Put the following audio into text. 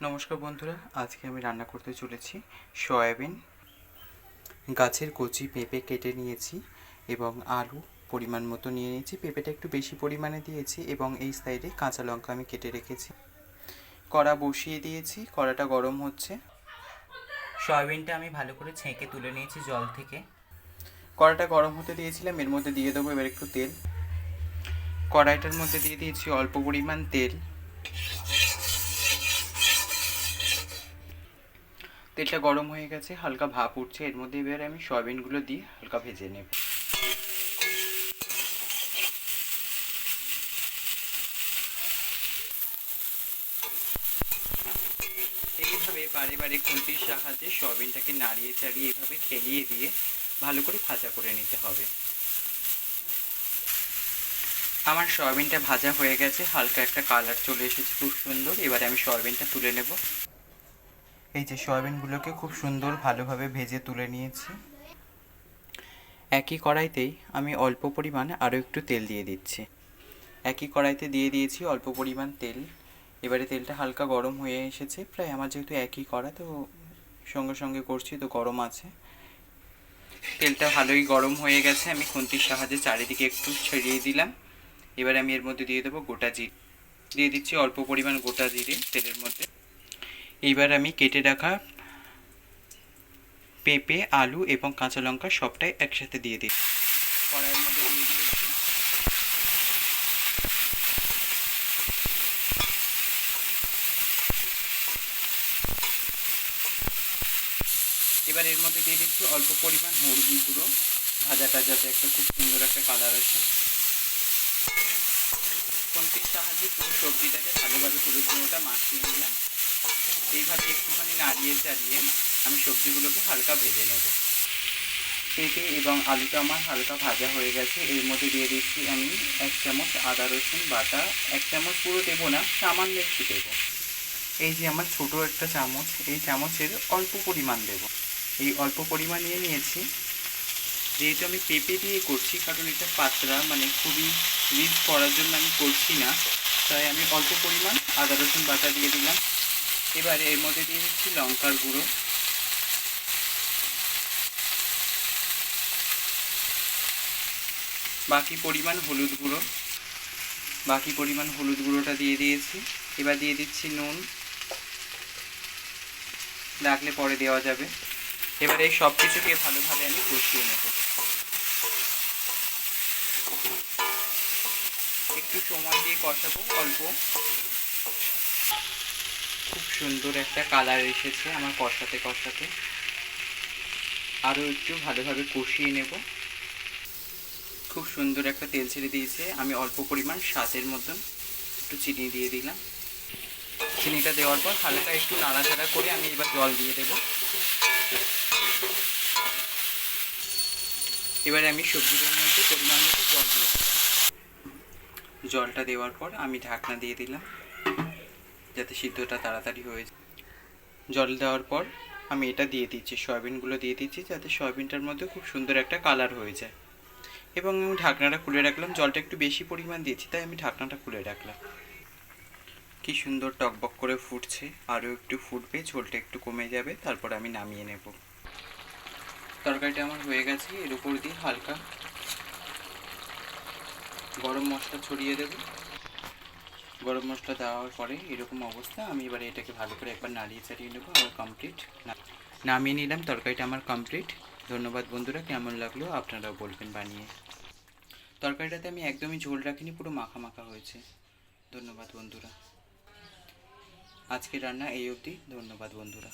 নমস্কার বন্ধুরা আজকে আমি রান্না করতে চলেছি সয়াবিন গাছের কচি পেঁপে কেটে নিয়েছি এবং আলু পরিমাণ মতো নিয়ে নিয়েছি। পেঁপেটা একটু বেশি পরিমাণে দিয়েছি এবং এই সাইডে কাঁচা লঙ্কা আমি কেটে রেখেছি। কড়া বসিয়ে দিয়েছি কড়াটা গরম হচ্ছে। সয়াবিনটা আমি ভালো করে ছেঁকে তুলে নিয়েছি জল থেকে। কড়াটা গরম হতে দিয়েছিলাম এর মধ্যে দিয়ে দেবো এবার একটু তেল। কড়াইটার মধ্যে দিয়ে দিয়েছি অল্প পরিমাণ তেল। তেলটা গরম হয়ে গেছে, হালকা ভাপ উঠছে, এর মধ্যে এবার আমি সয়াবিনগুলো দিয়ে হালকা ভেজে নেব। এইভাবে বারে বারে খুন্তির সাহায্যে সয়াবিনটাকে নাড়িয়ে চাড়িয়ে এভাবে খেলিয়ে দিয়ে ভালো করে ভাজা করে নিতে হবে। আমার সয়াবিনটা ভাজা হয়ে গেছে, হালকা একটা কালার চলে এসেছে, খুব সুন্দর। এবারে আমি সয়াবিনটা তুলে নেব। এই যে সয়াবিনগুলোকে খুব সুন্দর ভালোভাবে ভেজে তুলে নিয়েছি। একই কড়াইতেই আমি অল্প পরিমাণ আরও একটু তেল দিয়ে দিচ্ছি। একই কড়াইতে দিয়ে দিয়েছি অল্প পরিমাণ তেল। এবারে তেলটা হালকা গরম হয়ে এসেছে। প্রায় আমার যেহেতু একই কড়া, তো সঙ্গে সঙ্গে করছি, তো গরম আছে। তেলটা ভালোই গরম হয়ে গেছে। আমি খুন্তির সাহায্যে চারিদিকে একটু ছড়িয়ে দিলাম। এবার আমি এর মধ্যে দিয়ে দেবো গোটা জিরে। দিয়ে দিচ্ছি অল্প পরিমাণ গোটা জিরে তেলের মধ্যে। এইবার আমি কেটে রাখা পেঁপে, আলু এবং কাঁচা লঙ্কা সবটাই একসাথে দিয়ে দিই। কড়াইয়ের মধ্যে দিয়ে দিয়েছি। এবার এর মধ্যে দিয়ে দিচ্ছি অল্প পরিমাণ হলদি গুঁড়ো। ভাজাটা যাতে একটা খুব সুন্দর একটা কালার আসে। কোনটির সাহায্যে পুরো সবজিটাকে ভালোভাবে হলুদ গুঁড়োটা মাখিয়ে নিলাম। এইভাবে একটুখানি নাড়িয়ে চাড়িয়ে আমি সবজিগুলোকে হালকা ভেজে নেব। পেঁপে এবং আলুটা আমার হালকা ভাজা হয়ে গেছে। এর মধ্যে দিয়ে দিচ্ছি আমি এক চামচ আদা, রসুন বাটা। এক চামচ পুরো দেবো না, সামান্য একটু দেবো। এই যে আমার ছোট একটা চামচ, এই চামচের অল্প পরিমাণ দেব। এই অল্প পরিমাণ নিয়ে নিয়েছি। যেহেতু আমি পেঁপে দিয়ে করছি, কারণ এটা পাতলা মানে খুবই রিচ করার জন্য আমি করছি না, তাই আমি অল্প পরিমাণ আদা, রসুন বাটা দিয়ে দিলাম। এবার এর মধ্যে দিয়ে দিচ্ছি লঙ্কার গুঁড়ো। বাকি পরিমাণ হলুদ গুঁড়ো। বাকি পরিমাণ হলুদ গুঁড়োটা দিয়ে দিয়েছি। এবার দিয়ে দিচ্ছি নুন। লাগলে পরে দেওয়া যাবে। এবার এই সব কিছুকে ভালোভাবে আমি কষিয়ে নেব। একটু সময় দিয়ে কষাবো, অল্প। খুব সুন্দর একটা কালার এসেছে আমার কষাতে কষাতে। আরও একটু ভালোভাবে কষিয়ে নেব। খুব সুন্দর একটা তেল ছেড়ে দিয়েছে। আমি অল্প পরিমাণ স্বাদের মতন একটু চিনি দিয়ে দিলাম। চিনিটা দেওয়ার পর হালকা একটু নাড়াচাড়া করে আমি এবার জল দিয়ে দেব। এবারে আমি সবজিটার মধ্যে পরিমাণ মতো জল দিয়ে দিলাম। জলটা দেওয়ার পর আমি ঢাকনা দিয়ে দিলাম। যাতে সিদ্ধটা তাড়াতাড়ি হয়ে যায়। জল দেওয়ার পর আমি এটা দিয়ে দিচ্ছি, সয়াবিনগুলো দিয়ে দিচ্ছি যাতে সয়াবিনটার মধ্যে খুব সুন্দর একটা কালার হয়ে যায়। এবং আমি ঢাকনাটা খুলে রাখলাম, জলটা একটু বেশি পরিমাণ দিয়েছি, তাই আমি ঢাকনাটা খুলে রাখলাম। কি সুন্দর টকবক করে ফুটছে, আরও একটু ফুটবে, ঝোলটা একটু কমে যাবে, তারপর আমি নামিয়ে নেব। তরকারিটা আমার হয়ে গেছে, এর উপর দিয়ে হালকা গরম মশলা ছড়িয়ে দেবো। গরম মশলা দেওয়ার পরে এরকম অবস্থা, আমি এবারে এটাকে ভালো করে একবার নাড়িয়ে চাড়িয়ে নেব, আমার কমপ্লিট নামিয়ে নিলাম, তরকারিটা আমার কমপ্লিট ধন্যবাদ বন্ধুরা, কেমন লাগল আপনারাও বলবেন বানিয়ে। তরকারিটাতে আমি একদমই ঝোল রাখিনি, পুরো মাখা মাখা হয়েছে। ধন্যবাদ বন্ধুরা। আজকে রান্না এই অবধি, ধন্যবাদ বন্ধুরা।